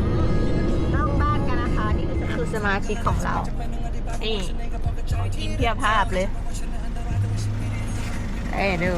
มป์นอกบ้านกันนะคะนี่ก็คือสมาชิกของเรา นี่กินเพียบภาพเลย เอ้ดู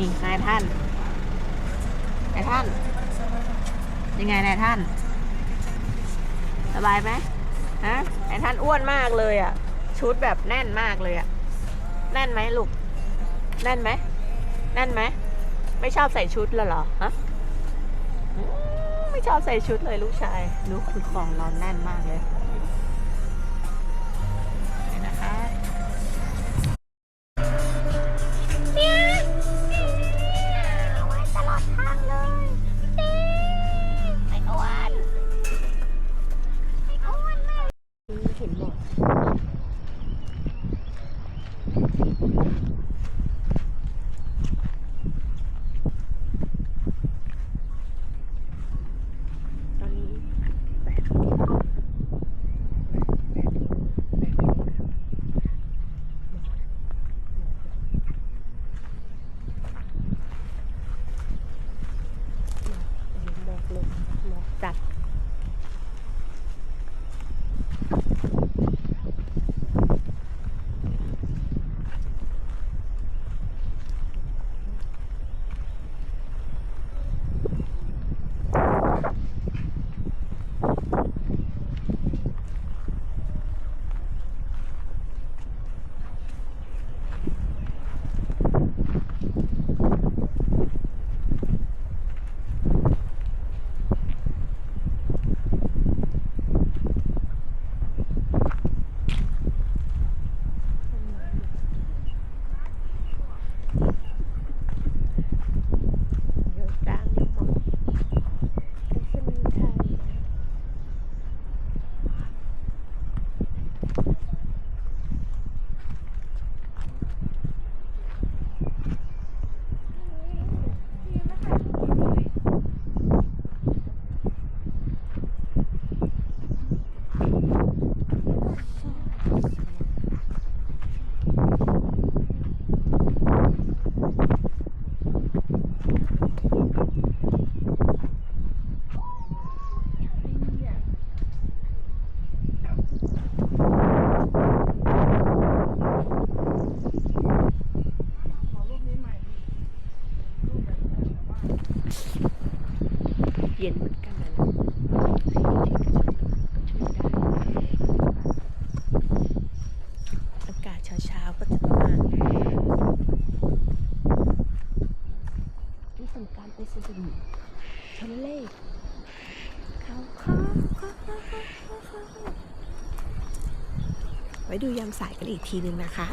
นี่นายท่านนายท่าน ยังไงนายท่าน สบายไหมฮะนายท่านอ้วนมากเลยอะ ชุดแบบแน่นมากเลยอะ แน่นไหมลูก แน่นไหมแน่นไหม ไม่ชอบใส่ชุดแล้วเหรอฮะไม่ชอบใส่ชุดเลยลูกชายลูกคือของเราแน่นมากเลย เช้าๆก็จะประมาณนี่เป็นการไปสนุกทะเลเขาเขาไว้ดูยามสายกันอีกทีหนึ่งนะคะ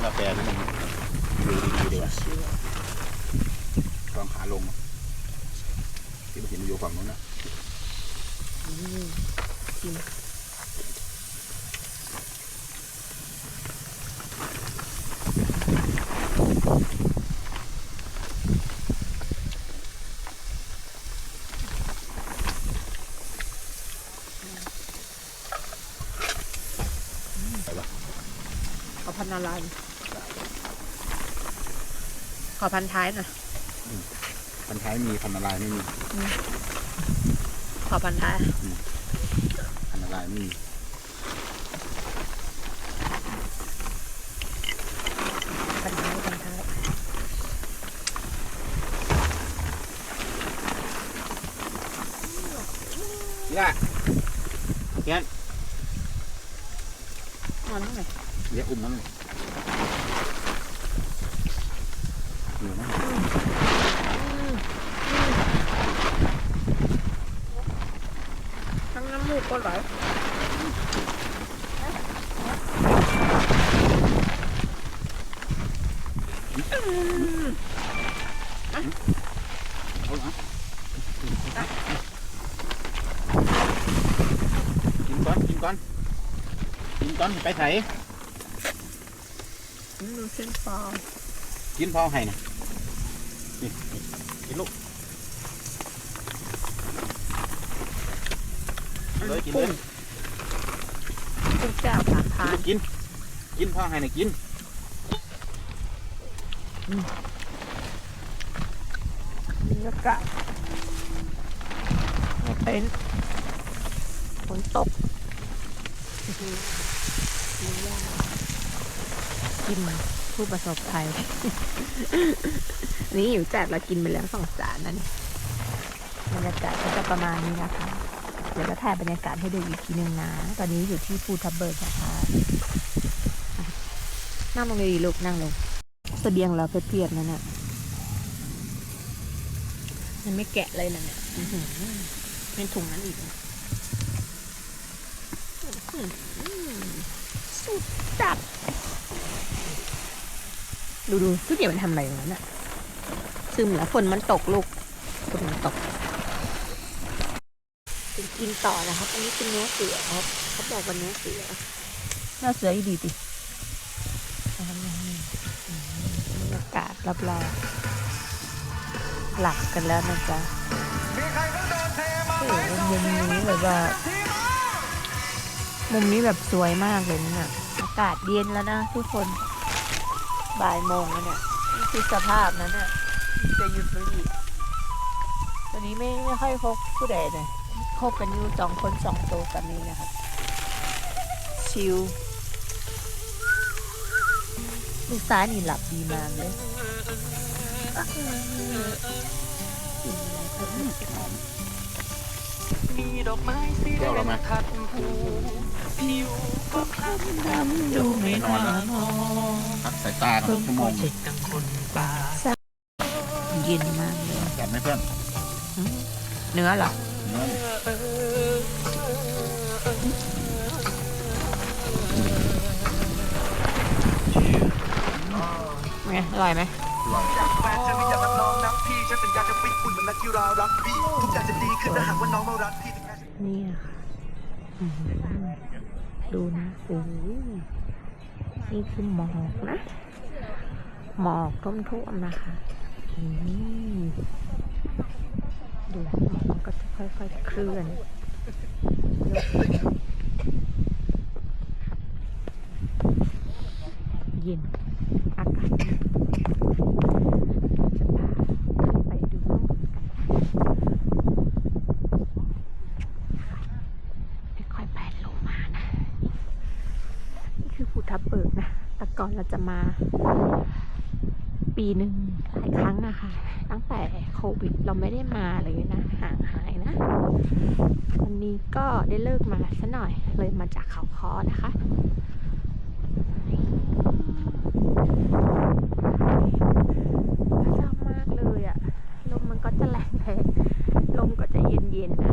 านกาแฟนี่มันดูดีดีว่ะตองขาลงที่มันเห็นอยู่ฝั่งนู้นนะกินเอาพันนาลาย ขอพันท้ายหน่อยพันท้ายมีพันอะไรไม่มีขอพันท้ายพันอะไรไม่มีพันท้ายพันท้ายย่าแกนมาตั้งไหนเดี๋ยวอุ้มนั่นเลยเหนื่อยมาก ทั้งน้ำมูกก็ไหลกินก่อน กินก่อน กินก่อนไปไถ ดูเส้นปลากินพอให้นะ นี่กินลูกกินเลยกินเลยกุ้งแก้วผาพานกิน กินพ่อให้นะกินบรรยากาศในเต็นท์ฝนตกอื้อหือกินยากกินผู้ประสบภัย นี่หิวจัดเรากินไปแล้วสองจานนั่นบรรยากาศก็จะประมาณนี้นะคะ เดี๋ยวจะถ่ายบรรยากาศให้ดูอีกทีหนึ่งนะ ตอนนี้อยู่ที่ภูทับเบิกนะคะอะนั่งลงเลยดีลูกนั่งลงเสบียงเราเพียบๆนั่นน่ะมันไม่แกะเลยนะเนี่ยอื้อหือเป็นถุงนั้นอีกนะอื้อหือสุดจัด ดูดูทุกอย่างมันทำอะไรอย่างนั้นอะ ซึมแล้วฝนมันตกลูกฝนมันตกกินกินต่อนะครับ อันนี้เป็นเนื้อเสือครับเขาบอกว่าเนื้อเสือเนื้อเสืออีดีดิอืมบรรยากาศรอบๆหลับกันแล้วนะจ๊ะโอ้โหมุมนี้แบบว่า มุมนี้แบบสวยมากเลยนะเนี่ยอากาศเย็นแล้วนะทุกคน บ่ายโมงแล้วเนี่ยนี่คือสภาพนั้นน่ะ จะหยุดบุหรี่ตอนนี้ไม่ไม่ค่อยพบผู้ใดเลยพบกันอยู่สองคนสองโตวกันนี้นะครับ ชิลลูกซ้ายนี่หลับดีมากเลยมีดอกไม้สีเดี๋ยวเรามาขัดหูผิวก็คล้ำดำดูไม่น่ามองพักสายตาหน่อยชั่วโมงจิตดังคนป่า เย็นมากเลยจัดไหมเพื่อนเนื้อเหรอเนื้อเออไงอร่อยไหมอร่อยแฟนจะไม่อยากรับน้องนักพี่ฉันสัญญาจะฟิตหุ่นเหมือนนักกีฬารักบี้ทุกอย่างจะดีขึ้นถ้าหากว่าน้องมารักพี่ถึงแม้นี่อะค่ะอื้อหือดูนะโอ้โหนี่คือหมอกนะ หมอกท่วมๆนะคะอืม ดูมันก็จะค่อยๆเคลื่อนเย็นอากาศดีจะพาไปดูห้องกันค่อยๆแผนลงมานะนี่คือภูทับเบิกนะ แต่ก่อนเราจะมา ปีหนึ่งหลายครั้งนะคะ ตั้งแต่โควิดเราไม่ได้มาเลยนะห่างหายนะ วันนี้ก็ได้เลิกมาซะหน่อยเลยมาจากเขาคอนะคะชอบมากเลยอะลมมันก็จะแรงแรงลมก็จะเย็นๆนะ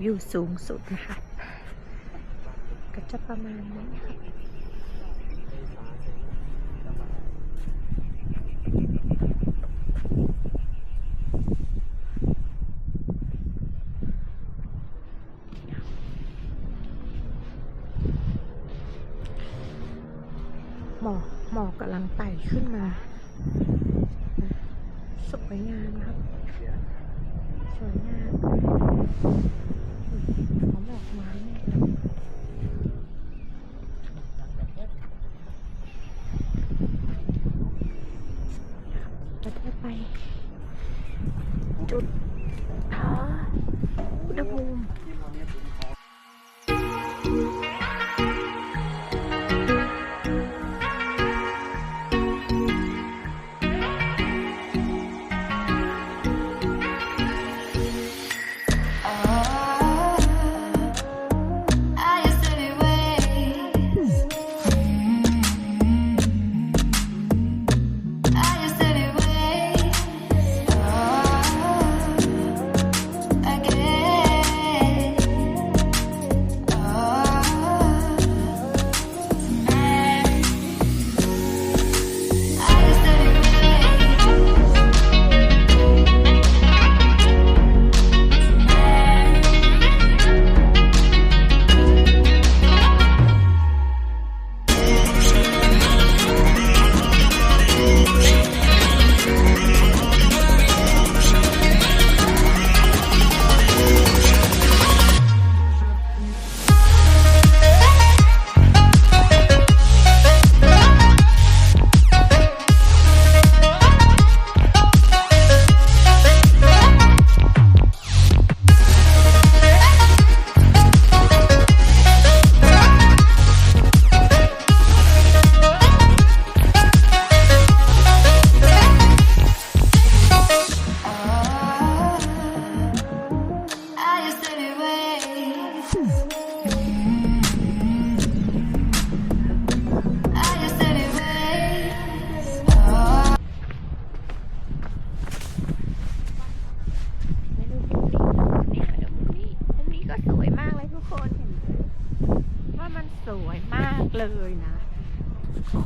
วิวสูงสุดนะคะ ก็จะประมาณนี้ค่ะหมอกหมอกกำลังไต่ขึ้นมา สวยงามครับ สวยงาม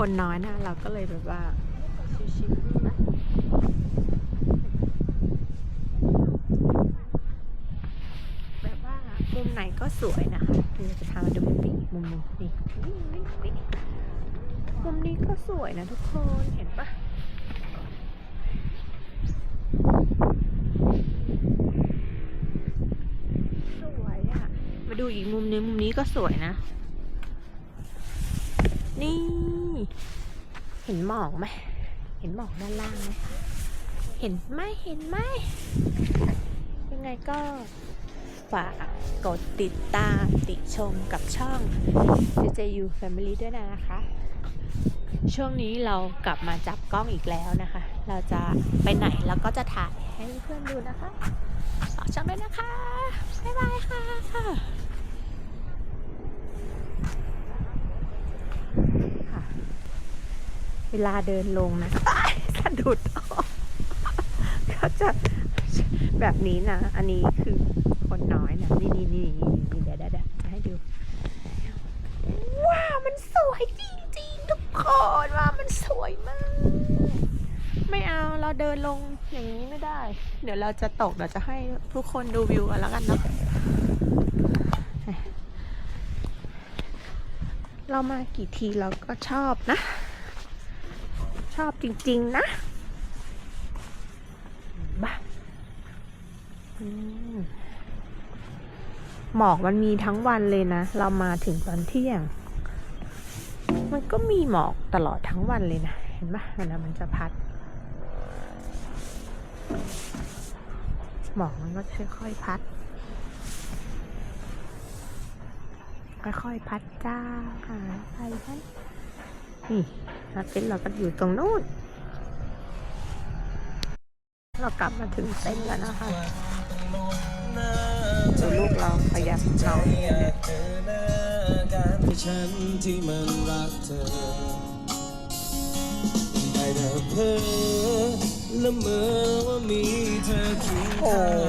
คนน้อยนะ เราก็เลยแบบว่าชิวๆนะแบบว่ามุมไหนก็สวยนะคะเดี๋ยวจะพามาดูมุมนี้มุมนี้นี่นี่นี่นี่มุมนี้ก็สวยนะทุกคนเห็นปะสวยอะมาดูอีกมุมนึงมุมนี้ก็สวยนะ นี่ เห็นหมอกไหม เห็นหมอกด้านล่างไหมเห็นไหมเห็นไหม ยังไงก็ฝากกดติดตามติชมกับช่อง JJU Family ด้วยนะคะ ช่วงนี้เรากลับมาจับกล้องอีกแล้วนะคะ เราจะไปไหนเราก็จะถ่ายให้เพื่อนดูนะคะ ฝากช่องด้วยนะคะ บ๊ายบายค่ะ เวลาเดินลงนะสะดุดออกก็จะแบบนี้นะ อันนี้คือคนน้อยนะ นี่นี่นี่นี่เดี๋ยวเดี๋ยวเดี๋ยวจะให้ดู ว้าว มันสวยจริงๆทุกคนว่ามันสวยมาก ไม่เอาเราเดินลงอย่างนี้ไม่ได้ เดี๋ยวเราจะตกเราจะให้ทุกคนดูวิวกันแล้วกันเนาะเรามากี่ทีเราก็ชอบนะ อบจริง ๆ นะบ้าอืมหมอกมันมีทั้งวันเลยนะ เรามาถึงตอนเที่ยง มันก็มีหมอกตลอดทั้งวันเลยนะ เห็นปะเวลามันจะพัด หมอกมันก็ค่อยๆพัด ค่อยๆพัดจ้าหายไปฉัน นี่นัดเต็นท์เราก็อยู่ตรงนู้น เรากลับมาถึงเต็นท์แล้วนะคะดูลูกเราพยายามนอนฉันที่มันรักเธอได้แต่เพ้อละเมอว่ามีเธอเคียงโอ้ข้าง